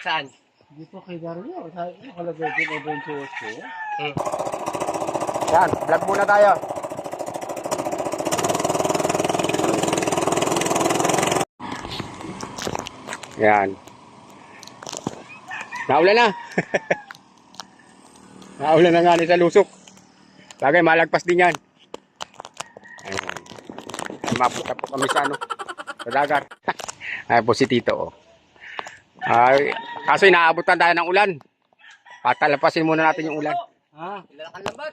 Saan? Dito kay Dario. Sabi ko, nakalagay din adventures ko. Hmm. Yan, vlog muna tayo. Yan. Naulan na. Naulan na nga ni sa lusok. Bagay, malagpas din yan. Ayan. Ay, mapunta po kami sa ano, sa dagat. Ay po si Tito, oh. Ay, kaso inaabutan tayo ng ulan. Patalapasin muna natin yung ulan. Ha? Ilalakad na ba?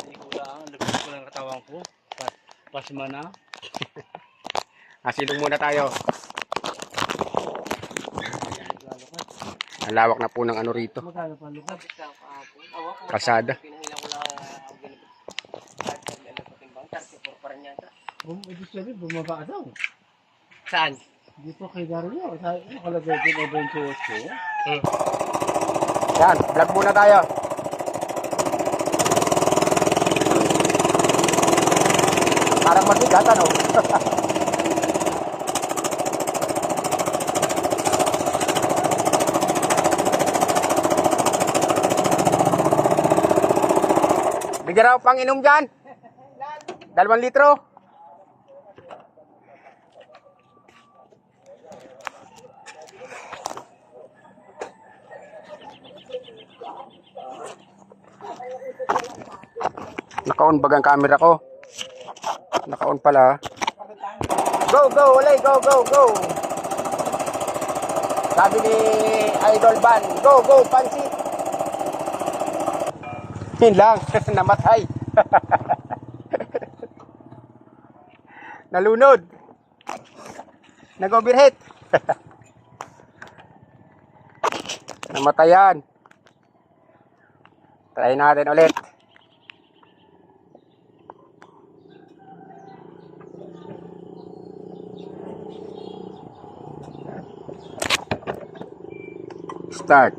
Hindi ko lang. Lagay ko lang katawan ko. Pa pasma na. Asilong muna tayo. Ang lawak na po ng ano rito. Ko. Kalsada. Pinahilang ko lang ang ganito. Kahit pag patimbang, 34 pa rin yata. Bum ibig sabihin, bumaba daw. Saan? Dito kay Dario. Sabi ko, nakalagay din adventures ko. Hmm. Yan, vlog muna tayo. Parang mabigat ano? Bigyan raw pang inom dyan. Dalawang litro. Naka-on bag ang camera ko. Naka-on pala. Go, go, ulay, go, go, go. Sabi ni Idol Ban, go, go, pansit. Yun lang, namatay. Nalunod. Nag-overheat. Namatayan. Try natin ulit. Start.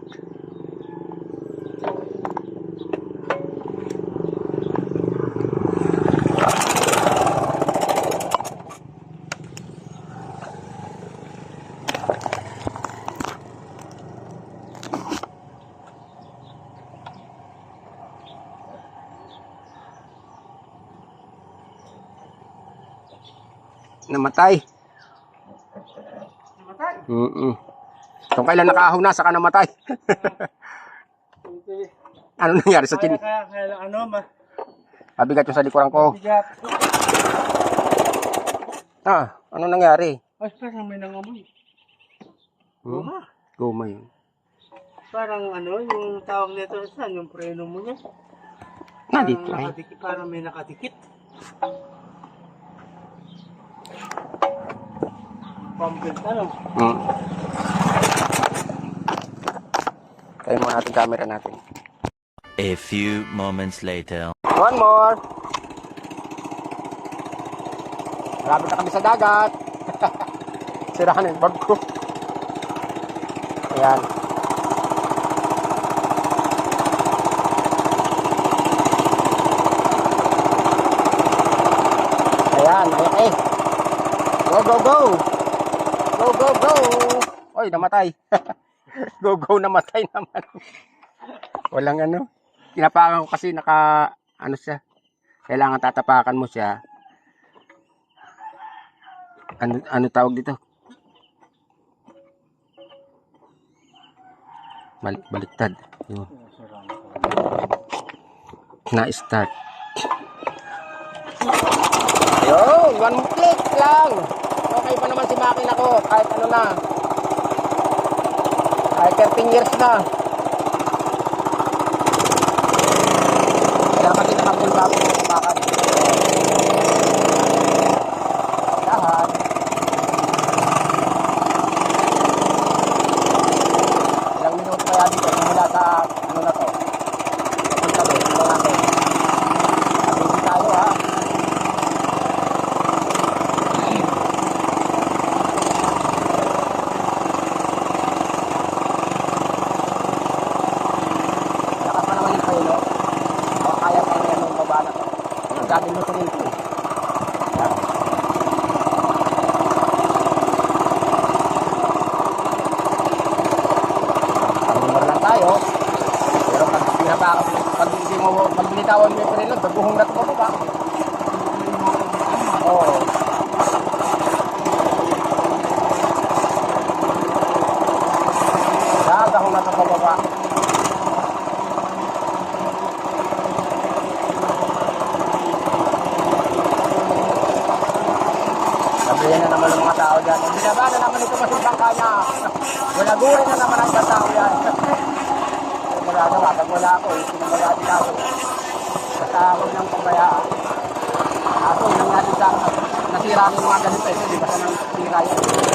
Namatay. Kung kailan nakaahon na, saka namatay. Ano nangyari sa chin? kaya, kaya, ano, ma, Mabigat yung sa likuran ko. bigat. Ah, ano nangyari? Ay, parang may nangamoy. Hmm? Guma. Guma yun. Parang ano, yung tawag nito, saan yung preno mo niya? Nandito Parang ay. nakadikit, parang may nakadikit. Pambelt, ano? Hmm. Tayo muna natin camera natin. A few moments later. One more. Malapit na kami sa dagat. Sirahan yung bag ko. Ayan. Ayan, ayan eh. Go, go, go. Go, go, go. Oy, namatay. go, go, namatay naman. Walang ano. Tinapakan ko kasi naka, ano siya. Kailangan tatapakan mo siya. Ano, ano tawag dito? Balik, baliktad. Yun. Na-start. Ayun, one click lang. Okay pa naman si makina ko. Kahit ano na. Kahit 13 years na. Kaya kasi nakapul bago ng tapakan. Dahan. Ilang minuto kaya dito simula sa ano na to. Punta doon, ito natin. Busy tayo ha. Lakas pa naman yung paylo. O, kaya pa rin yung baba na to. Ang daming lutunin ko eh. Yan. tayo. Pero pag pinaba, pag hindi mo, pag binitawan mo yung pinilog, baguhong na ito ba? Oo. Gagahong na ito pababa. Sabihin na naman ng mga tao dyan, ba na naman ito masimpang kanya? Wala guri na naman ang tao yan. Wala na, wag wala ako, eh, sinamaya din ako. Basta huwag nang pabayaan. Ako, nang natin sa nasira ng mga ganito, ito, di ba sa nang sira yan?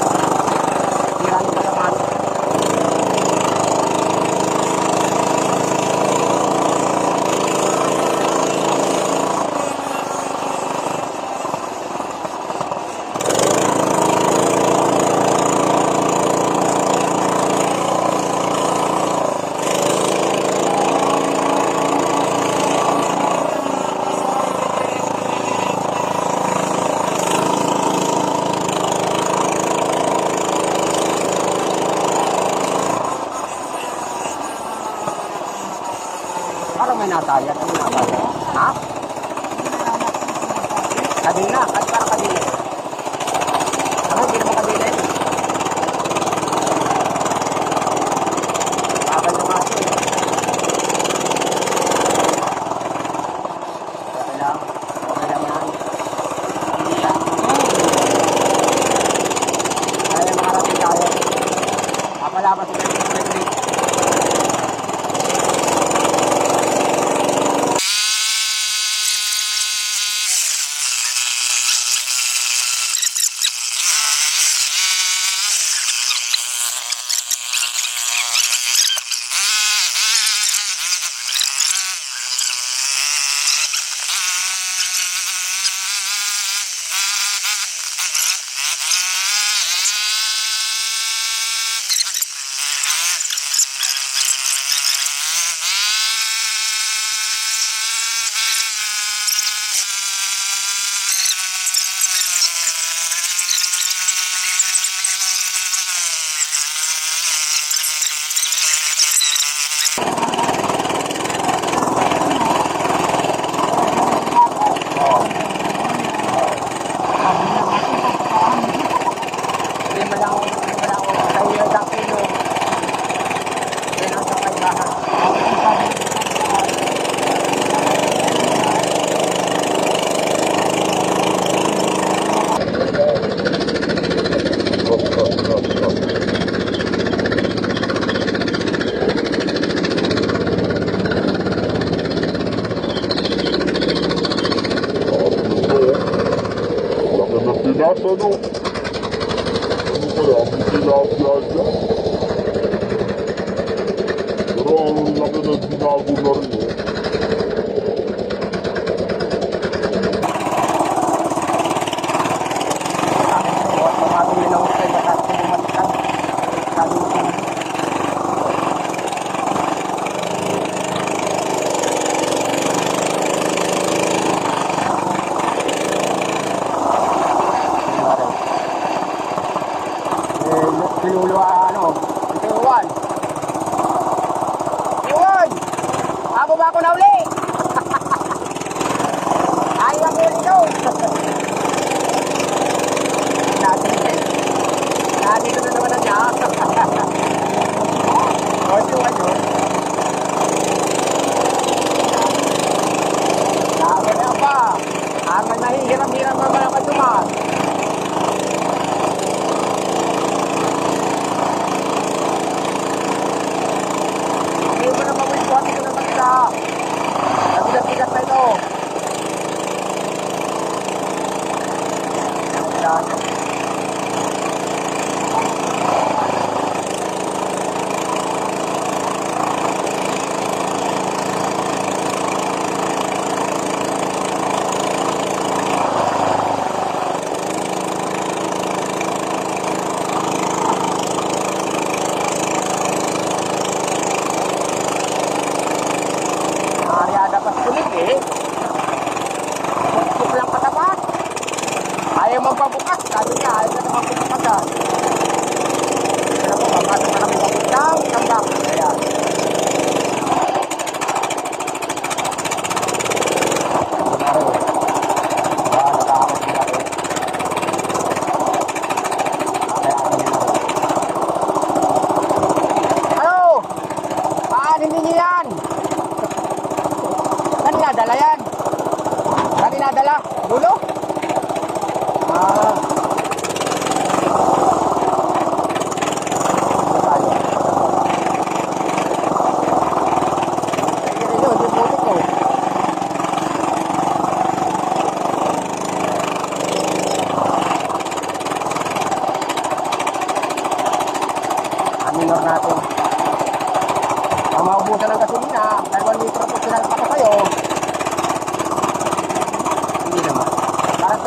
No? Ano kaya ang tilapia dyan? Pero ang laki na binago na rin, eh. Huwag tumatuli ng hukay, basta bumalikan. Sabi ko, Pinuluwa, ano, ito Iwan. Iwan! Ako ba ako na uli? Ayaw ang uli. Natin eh. Nandito na naman ang jack. O, di ba yun? Sabi na pa. Ang nahihiram-hiram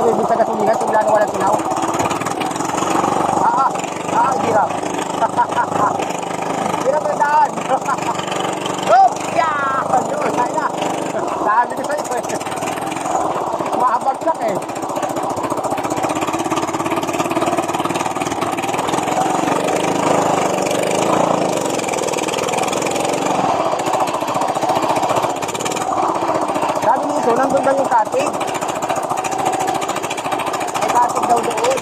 Tumibig sa gasolina, simula nung walang sinaw. Ah, ah, ah, hirap. hirap ang daan. Oh, yeah! Yun, kaya. Sabi ko sa'yo eh. Mahabagsak eh. Sabi nito, nandun daw yung katig. May katig daw doon.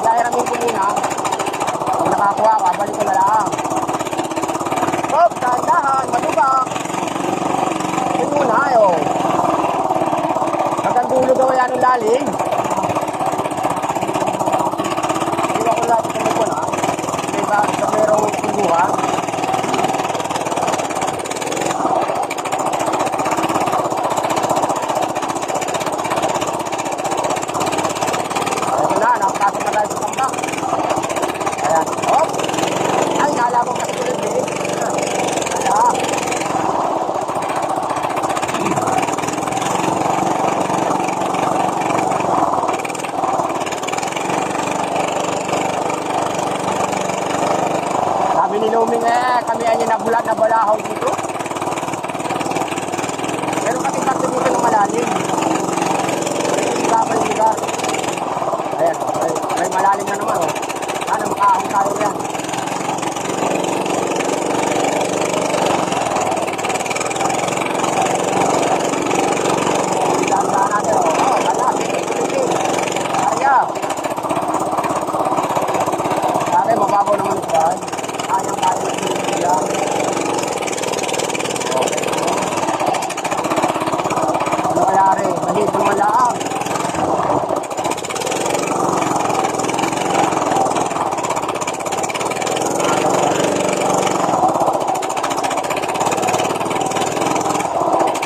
Kaya hiramin ko muna. Kung nakakuha ka, balik ko na lang. Hop, dahan-dahan, matubak. Yun muna, ayo. Dulo daw yan ang lalim. Hindi ako lapit sa likod, ha? May ba, sa merong kunduhan. Ito na, nakapasok na tayo sa tambak. Ayan, hop. Ay, nala ko kasi tulad eh. Ala. Sabi ni Luming eh, kami ay nabulat na balahaw dito. Pero kasi kasi dito ng malalim. Hindi ba yung lugar? Ayan, may, may malalim na naman oh. Sana makaahon tayo yan. Dahan-dahan natin oh. Oh, wala. Sige, Kaya. Kaya mababaw naman ito ay. Kayang kaya ng yan. Okay. Ano kaya rin? Mahit naman lang.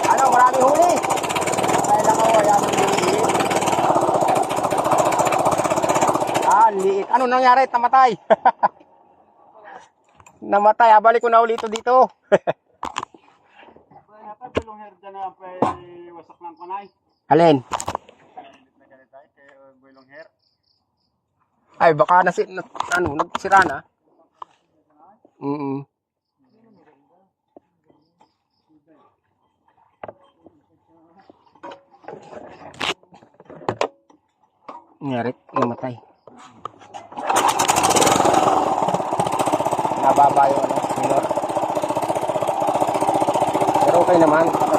Ano, marami huli. Kaya lang ako, ayan ang liit. Ah, ang liit. Ano nangyari? Namatay. Namatay. Ah, balik ko na ulit ito dito. Dapat bulong herda na pa wasak ng kanay. Alin? Ay, baka na, ano, nagsira na. Mm Nangyari, namatay. Nababa yung ano. Pero okay naman.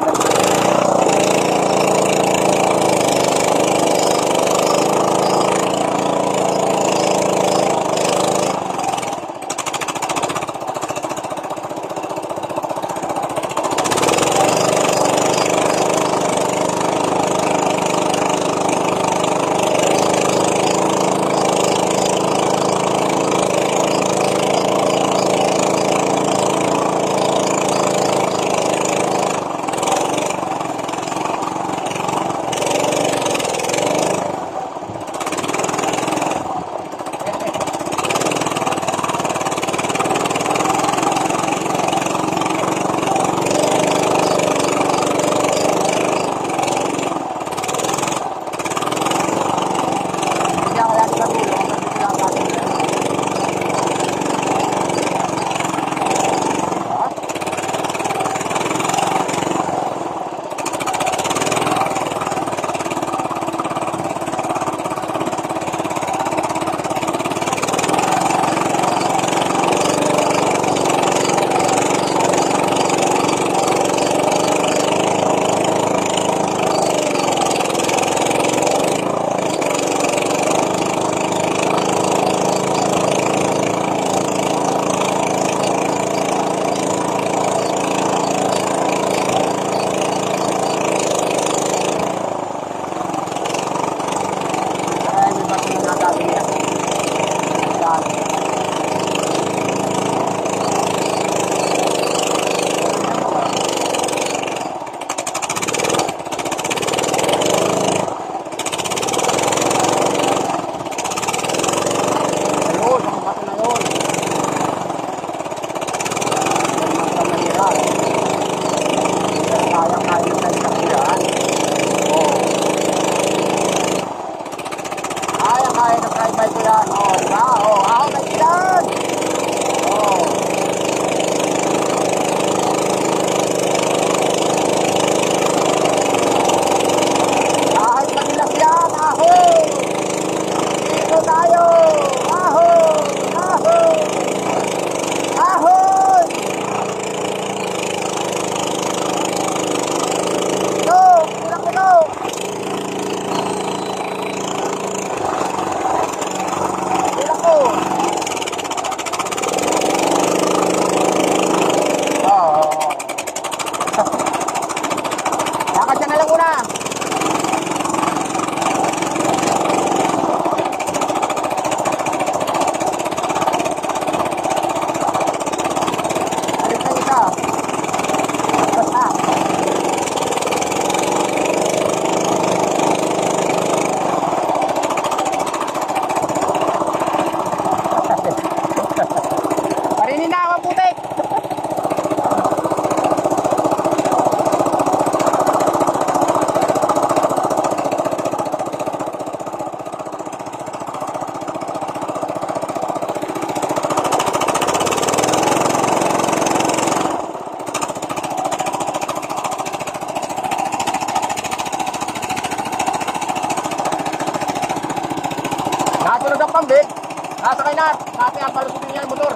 Na. Sabi ang palusutin niya yung motor.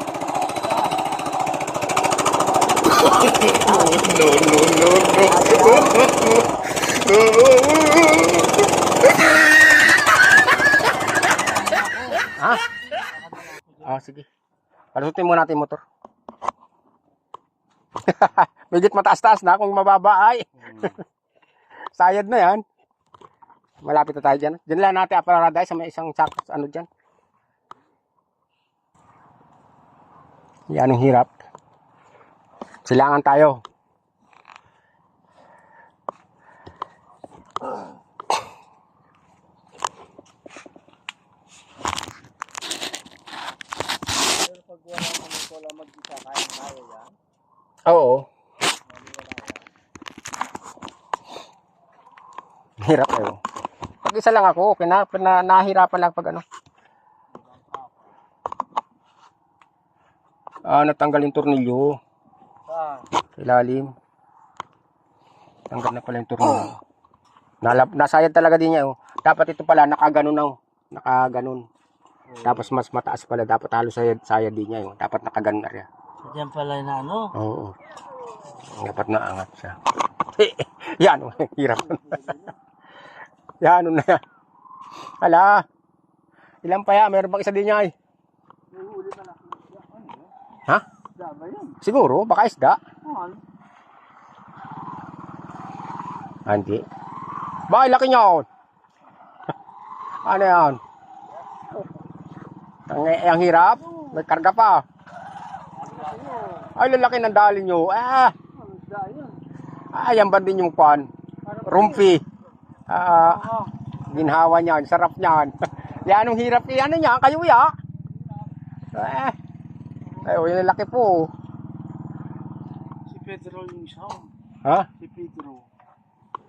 Ha? Ah, sige. Palusutin muna natin motor. Medyo mataas-taas na kung mababa ay. Sayad na yan. Malapit na tayo dyan. Diyan lang natin apararaday sa may isang sak ano dyan. Yan ang hirap. Silangan tayo. Pero pag wala lang mag-isa, kaya. Oo. Hirap tayo. Pag isa lang ako, okay na, na nahirapan lang pag ano. Ah, natanggal yung tornilyo. Sa ilalim. Tanggal na pala yung tornilyo. Nalap, nasayad talaga din niya. Oh. Dapat ito pala, nakaganon na. Oh. Nakaganon. Tapos mas mataas pala. Dapat halos sayad, sayad din niya. Oh. Dapat nakaganon na rin. Diyan pala na ano? Oo. Dapat naangat siya. yan, oh, hirap. yan, ano na yan. Hala. Ilan pa yan? Meron bang isa din niya ay? Ha? Siguro, baka isda. Ah, Hindi. Ba, laki niya on. ano yan? Ang, ang hirap. May karga pa. Ay, lalaki ng dali nyo. Ah, ah, yan ba din yung pan? Rumpi. Ah, ginhawa niyan. Sarap niyan. yan ang hirap. Yan niya. Kayo ya. Eh. Ay, oh, yung lalaki po. Si Pedro yung isa. Ha? Si Pedro.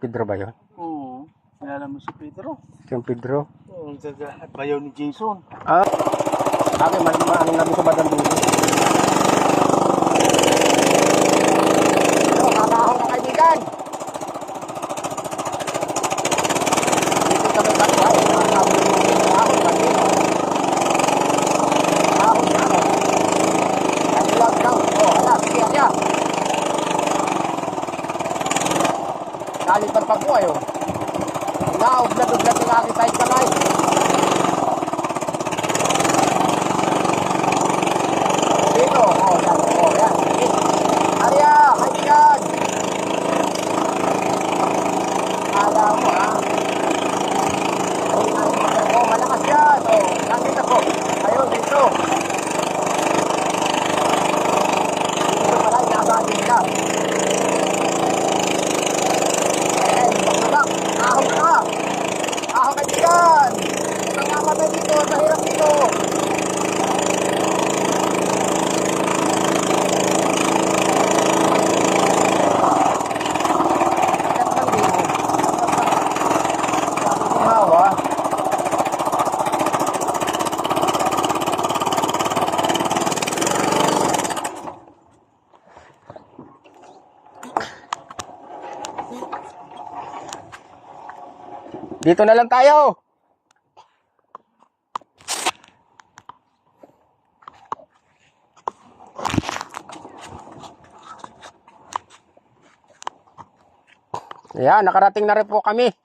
Pedro ba yun? Oo. Kilala mo si Pedro? Yung Pedro? Oo. Bayaw ni Jason. Ah, sabi, man, man, ano namin sa badang dulo. Ano, kakahong na kaibigan. Dito sa may bahay, kakahong yung kakahong kami. Kakahong na, ano. Kasi lang, lang. Oh, hala, sige, hala. Nalipan pa po, ayo. Nauglat-uglat yung aking side kamay. Dito, oh, yan, oh, yan. Arya, kaibigan. Kala mo, ha? Oh, ay, oh, malakas yan. Oh, nandito ko. Ayun, dito. Dito pala, inaabagin ka. Eh, pagkabak, ahong ka. Ahong kaibigan. Huwag kang mamatay dito, mahirap dito. Hawa. Dito na lang tayo. Ayan, nakarating na rin po kami.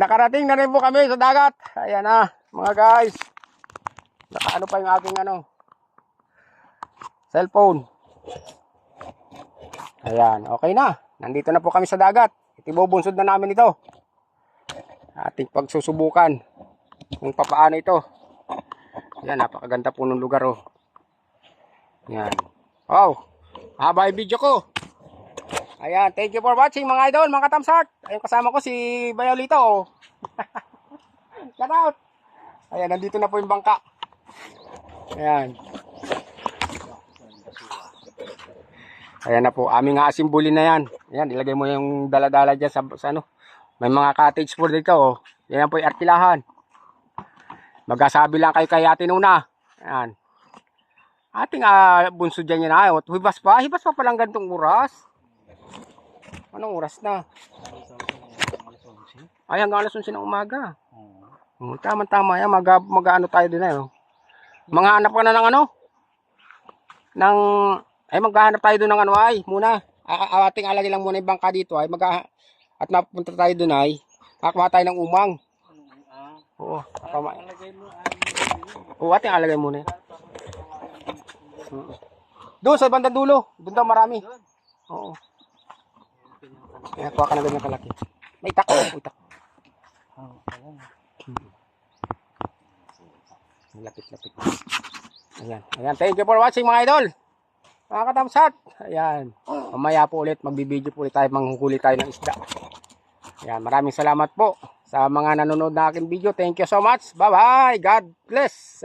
nakarating na rin po kami sa dagat. Ayan na, mga guys. Nakaano pa yung aking ano, cellphone. Ayan, okay na. Nandito na po kami sa dagat. Itibubunsod na namin ito. Ating pagsusubukan kung papaano ito. Ayan, napakaganda po ng lugar oh. Ayan. Wow, haba yung video ko. Ayan, thank you for watching mga idol, mga katamsart. Ayun kasama ko si Bayolito. Oh. Shout out. Ayan, nandito na po yung bangka. Ayan. Ayan na po, aming nga asimbuli na yan. Ayan, ilagay mo yung daladala dyan sa, sa ano. May mga cottage for dito. Oh. Yan po yung artilahan. Magkasabi lang kayo kay Ate Nuna. Ayan. Ating uh, bunso dyan yan. Ah. Hibas pa? Hibas pa palang gantong oras. Anong oras na? Ay, hanggang alas 11 ng umaga. Oh, tama-tama yan. Mag, mag-ano tayo din eh. Oh. Mga hanap ka na ng ano? Ng, ay maghahanap tayo doon ng ano ay, muna. A- ating alagay lang muna yung bangka dito ay, mag at napunta tayo doon ay, kakakuha tayo ng umang. Oo, kakama. Oo, ating alagay muna. Oo. Doon sa bandang dulo, doon daw marami. Oo. Kaya kuha ka na ganyan kalaki. May itak, may itak. Lapit-lapit. Ayan. Ayan. Thank you for watching mga idol. Mga katamsat. Ayan. Mamaya po ulit. Magbibideo po ulit tayo. Manghukuli tayo ng isda. Ayan. Maraming salamat po sa mga nanonood na aking video. Thank you so much. Bye-bye. God bless.